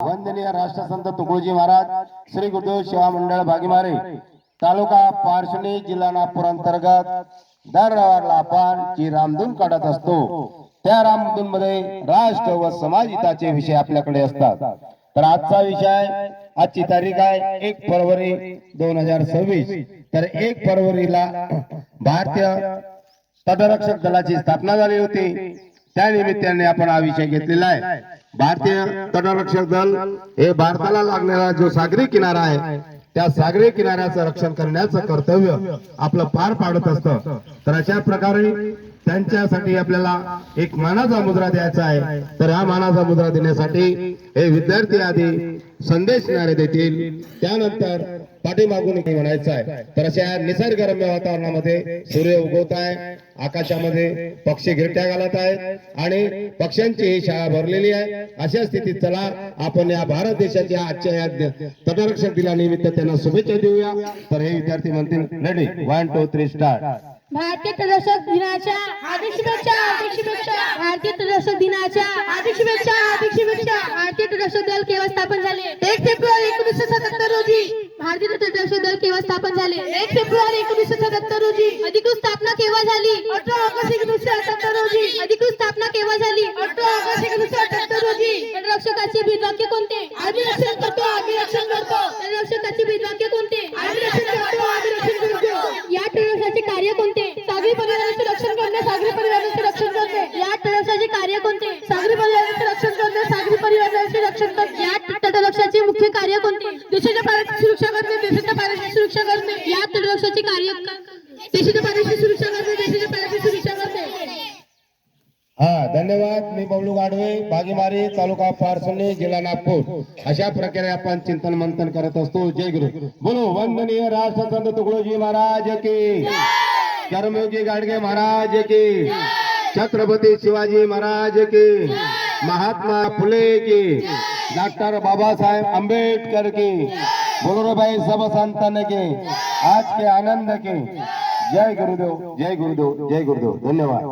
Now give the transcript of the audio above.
वंदनीय राष्ट्रसंत तुकडोजी महाराज श्री गुरुदेव सेवा मंडळ भागीमारे तालुका पार्श्वनी जिल्हा नागपूर अंतर्गत दर रविवारला आपण जी रामधून काढत असतो त्या रामधून मध्ये राष्ट्र व समाज हिताचे विषय आपल्याकडे असतात. तर आजचा विषय आजची तारीख आहे एक फरवरी दोन हजार सव्वीस. तर एक फरवरीला भारतीय तटरक्षक दलाची स्थापना झाली होती. त्या निमित्ताने आपण हा विषय घेतलेला आहे. भारतीय तटरक्षक दल हे भारताला लागणारा जो सागरी किनारा आहे त्या सागरी किनाऱ्याचं रक्षण करण्याचं कर्तव्य आपलं पार पाडत असतं. तर अशा प्रकारे त्यांच्यासाठी आपल्याला एक मानाचा मुद्रा द्यायचा आहे. तर हा मानाचा मुद्रा देण्यासाठी हे विद्यार्थी आधी संदेश देणारे देतील. त्यानंतर पाठीमागून म्हणायचं आहे. तर अशा निसर्गरम्य वातावरणामध्ये सूर्य उगवत आहे आकाशामध्ये पक्षी घिरट्या घालत आहेत आणि पक्ष्यांची ही शाळा भरलेली आहे. अशा स्थितीत चला आपण या भारत देशाच्या आजच्या या तटरक्षक दिनानिमित्त त्यांना शुभेच्छा देऊया. तर हे विद्यार्थी म्हणतील ready one two three start भारतीय प्रदर्शक दिनाच्या हार्दिक शुभेच्छा हार्दिक शुभेच्छा. भारतीय प्रदर्शक दिनाच्या हार्दिक शुभेच्छा हार्दिक शुभेच्छा. भारतीय प्रदर्शक दल केव्हा स्थापन झाले? एक फेब्रुवारी एकोणीसशे सत्याहत्तर रोजी. भारतीय तटरक्षक दल केव्हा स्थापन झाले? एक फेब्रुवारी एकोणीसशे सत्याहत्तर रोजी अधिकृत स्थापना केव्हा झाली? अठरा ऑगस्ट एकोणीसशे अठ्याहत्तर रोजी. अधिकृत स्थापना केव्हा झाली? अठरा ऑगस्ट एकोणीसशे अठ्याहत्तर रोजी. तटरक्षकाचे ब्रीदवाक्य कोणते? आम्ही रक्षण करतो आम्ही रक्षण करतो. तटरक्षकाचे ब्रीदवाक्य कोणते? आम्ही रक्षण करतो आम्ही रक्षण करतो. या तटरक्षाचे कार्य कोणते? सागरी पर्यावरणाचे रक्षण करणे सागरी पर्यावरणाचे रक्षण करणे. या तटरक्षाचे कार्य कोणते? सागरी पर्यावरणाचे रक्षण करणे सागरी पर्यावरणाचे रक्षण करणे या तटरक्षाचे मुख्य कार्य कोणते देशाच्या पाण्याची सुरक्षा करणे देशाच्या पाण्याची सुरक्षा करणे या तटरक्षाचे कार्य देशाच्या पाण्याची सुरक्षा करणे देशाच्या पाण्याची सुरक्षा करणे हा धन्यवाद. मी बबलू गाडवे बागीमारी तालुका पारसोली जिल्हा नागपूर. अशा प्रकारे आपण चिंतन मंथन करत असतो. जय गुरु. बोलो वंदनीय राष्ट्रसंत तुकडोजी महाराज की. कर्मयोगी गाडगे महाराज की. छत्रपती शिवाजी महाराज की. महात्मा फुले की. डॉक्टर बाबासाहेब आंबेडकर की. बोलो भाई सब संतान के आज के आनंद के। जय गुरुदेव जय गुरुदेव जय गुरुदेव धन्यवाद।